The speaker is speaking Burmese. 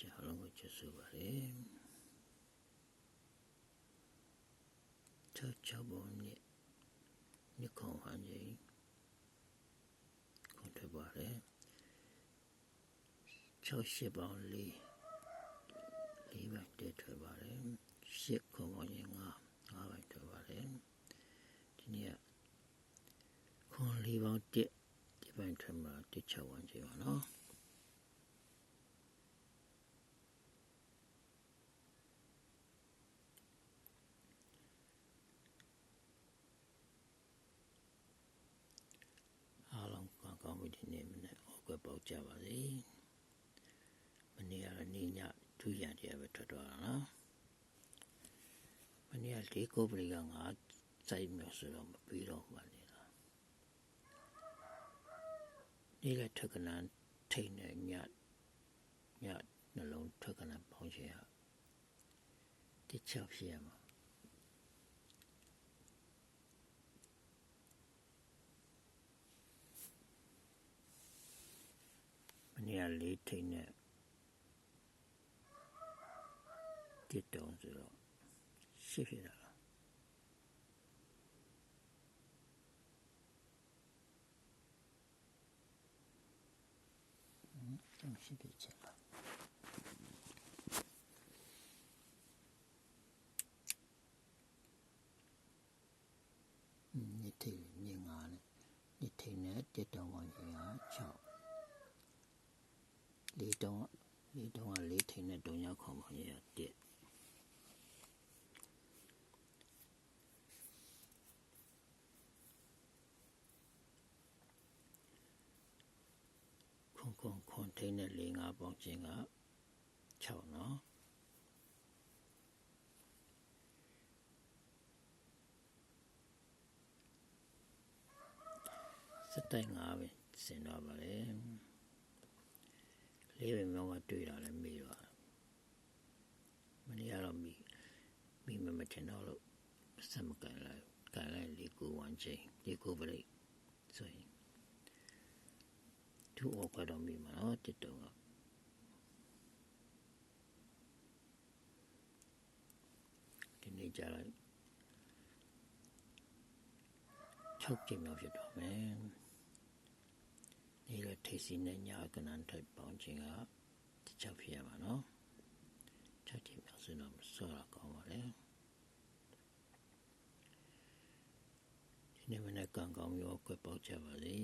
ရှာလုံးကိုချက်ဆိုပါတယ်ချောချောပုံနဲ့ညခုံဟန်ကြီးခွန်ထွက်ပါတယ်ချောရှိပေါင်းလေးလေးပိုင်းတက်ထွက်ပါတယ်ရှစ်ခုံပေါင်းရင်ငါငါးပိုင်းထွက်ပါတယ်ဒီနေ့ကခွန်လေးပေါင်းတက်ဒီပိုင်းထွက်မှာတက်ချောဝန်းကြီးပါနော် အားလုံးကောင်းကောင်းပြီးဒီ နေ့မနေ့ဩကွယ်ပေါက်ကြပါစေမနေ့ကတော့နေ့ညထူးရတရားပဲထွက်သွားတာနော်မနေ့ကလေးကိုပရိကငါစိုက်မျိုးဆိုတော့မပြီးတော့မှနေတာနေ့ကထက်ကနန်းထိတ်နေညညနှလုံးထက်ကနန်းပေါင်းချင်ဟာတစ်ချက်ဖြစ်ရမှာ လေးထိန်နဲ့တစ်တုံးဆိုတော့ရှစ်ဖြစ်တာလား嗯，是的，是的。嗯，你听，你啊呢？你听呢？这段话也要讲。 ၄တုံး၄တုံးက၄ထိန်နဲ့တုံရောက်ခေါ်ပေါင်းရတဲ့ခွန်ခွန်ခွန်ထိန်နဲ့၄၅ပေါင်းခြင်းက6နော်စတိုင်ငါပဲစင်တော့ပါလေ လေးပဲမောင်းကတွေ့တာလည်းမေးတော့မနေ့ကတော့မိမိမမထင်တော့လို့စက်မကန်လိုက်ကန်လိုက်လေးကိုဝမ်းချင်းလေးကိုပရိဆိုရင်သူ့အောက်ကတော့မိမှာတော့တစ်တုံးကဒီနေ့ကြလိုက်6ကြိမ်မြောက်ဖြစ်တော့မယ်နေ့ရက် ထိတ်စီနဲ့ညကနန်းထိုက်ပေါင်းခြင်းကတစ်ချက်ဖြစ်ရမှာနော်6ကြိမ်မြောက်ဆိုတော့မစောရကောင်းပါလေဒီနေ့မနေ့ကံကောင်းရောကွက်ပေါက်ကြပါစေ